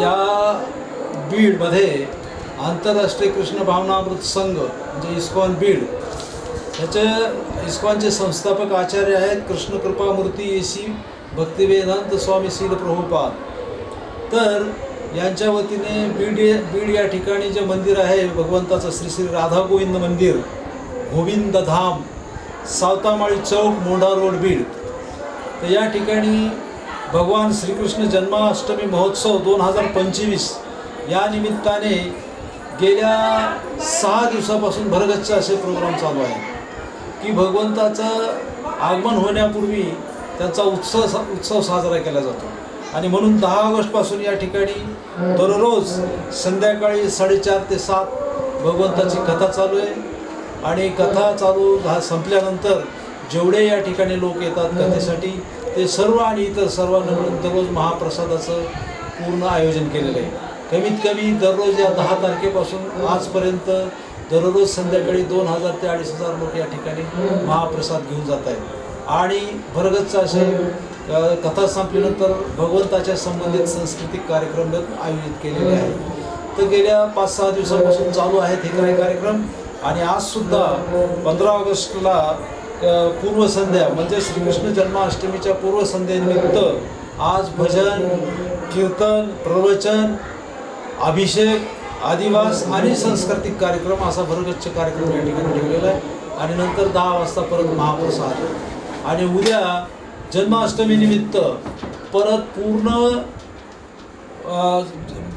या बीडमध्ये आंतरराष्ट्रीय कृष्ण भावनामृत संघ म्हणजे इस्कॉन बीड ह्याचे इस्कॉनचे संस्थापक आचार्य आहेत कृष्णकृपामूर्ती एसी भक्तिवेदांत स्वामी श्री प्रभुपाद. तर यांच्या वतीने बीड बीड या ठिकाणी जे मंदिर आहे भगवंताचं श्री श्री राधा गोविंद मंदिर गोविंद धाम सावतामाळी चौक मोंढा रोड बीड. तर या ठिकाणी भगवान श्रीकृष्ण जन्माष्टमी महोत्सव दोन हजार पंचवीस या निमित्ताने गेल्या सहा दिवसापासून भरगच्च असे प्रोग्राम चालू आहे. की भगवंताचं आगमन होण्यापूर्वी त्यांचा उत्सव सा- उत्सव साजरा केला जातो. आणि म्हणून दहा ऑगस्टपासून या ठिकाणी दररोज संध्याकाळी साडेचार ते सात भगवंताची कथा चालू आहे. आणि कथा चालू झा संपल्यानंतर जेवढे या ठिकाणी लोक येतात कथेसाठी ते सर्व आणि इतर सर्वांना मिळून दररोज महाप्रसादाचं पूर्ण आयोजन केलेलं आहे. कमीत कमी दररोज या दहा तारखेपासून आजपर्यंत दररोज संध्याकाळी दोन हजार ते अडीच हजार लोक या ठिकाणी महाप्रसाद घेऊन जात आहेत. आणि भरगतचं असे कथा संपल्यानंतर भगवंताच्या संबंधित सांस्कृतिक कार्यक्रम आयोजित केलेले आहेत. तर गेल्या पाच सहा दिवसापासून चालू आहेत हे काही कार्यक्रम. आणि आज सुद्धा पंधरा ऑगस्टला पूर्वसंध्या म्हणजे श्रीकृष्ण जन्माष्टमीच्या पूर्वसंध्येनिमित्त आज भजन कीर्तन प्रवचन अभिषेक आदिवास आणि सांस्कृतिक कार्यक्रम असा भरगच्च कार्यक्रम या ठिकाणी ठेवलेला आहे. आणि नंतर दहा वाजता परत महाप्रसाद आणि उद्या जन्माष्टमीनिमित्त परत पूर्ण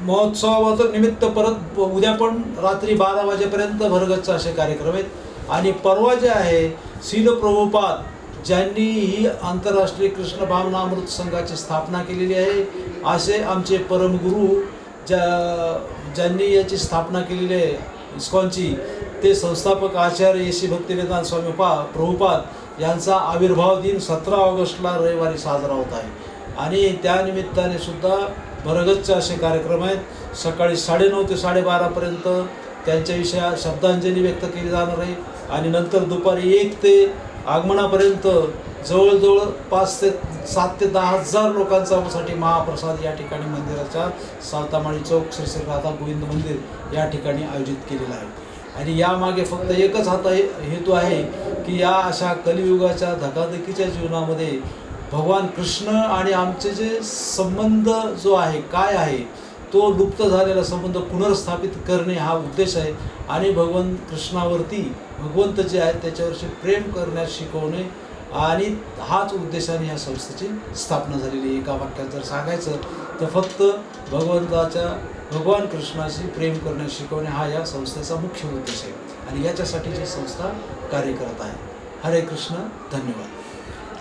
महोत्सवाचं निमित्त परत उद्या पण रात्री बारा वाजेपर्यंत भरगच्च असे कार्यक्रम आहेत. आणि परवा जे आहे शील प्रभुपाद ज्यांनी ही आंतरराष्ट्रीय कृष्ण भावनामृत संघाची स्थापना केलेली आहे असे आमचे परमगुरू ज्या ज्यांनी याची स्थापना केलेली आहे इस्कॉनची ते संस्थापक आचार्य येशी भक्तिवेदान स्वामी पा प्रभुपाद यांचा आविर्भाव दिन सतरा ऑगस्टला रविवारी साजरा होत आहे. आणि त्यानिमित्ताने सुद्धा भरगतचे असे कार्यक्रम आहेत. सकाळी साडेनऊ ते साडेबारापर्यंत त्यांच्याविषयी शब्दांजली व्यक्त केली जाणार आहे. आणि नंतर दुपारी एक ते आगमनापर्यंत जवळजवळ पाच ते सात ते दहा हजार लोकांसाठी महाप्रसाद या ठिकाणी मंदिराच्या सावतामाळी चौक श्री श्री राधा गोविंद मंदिर या ठिकाणी आयोजित केलेला आहे. आणि यामागे फक्त एकच हाता हेतू आहे की या अशा कलियुगाच्या धकाधकीच्या जीवनामध्ये भगवान कृष्ण आणि आमचे जे संबंध जो आहे काय आहे तो लुप्त झालेला संबंध पुनर्स्थापित करणे हा उद्देश आहे. आणि भगवान कृष्णावरती भगवंत जे आहेत त्याच्यावरचे प्रेम करण्यास शिकवणे आणि हाच उद्देशाने या संस्थेची स्थापना झालेली आहे. एका वाक्यात जर सांगायचं तर फक्त भगवंताच्या भगवान कृष्णाशी प्रेम करण्यास शिकवणे हा या संस्थेचा मुख्य उद्देश आहे. आणि याच्यासाठी ही संस्था कार्य करत आहे. हरे कृष्ण धन्यवाद.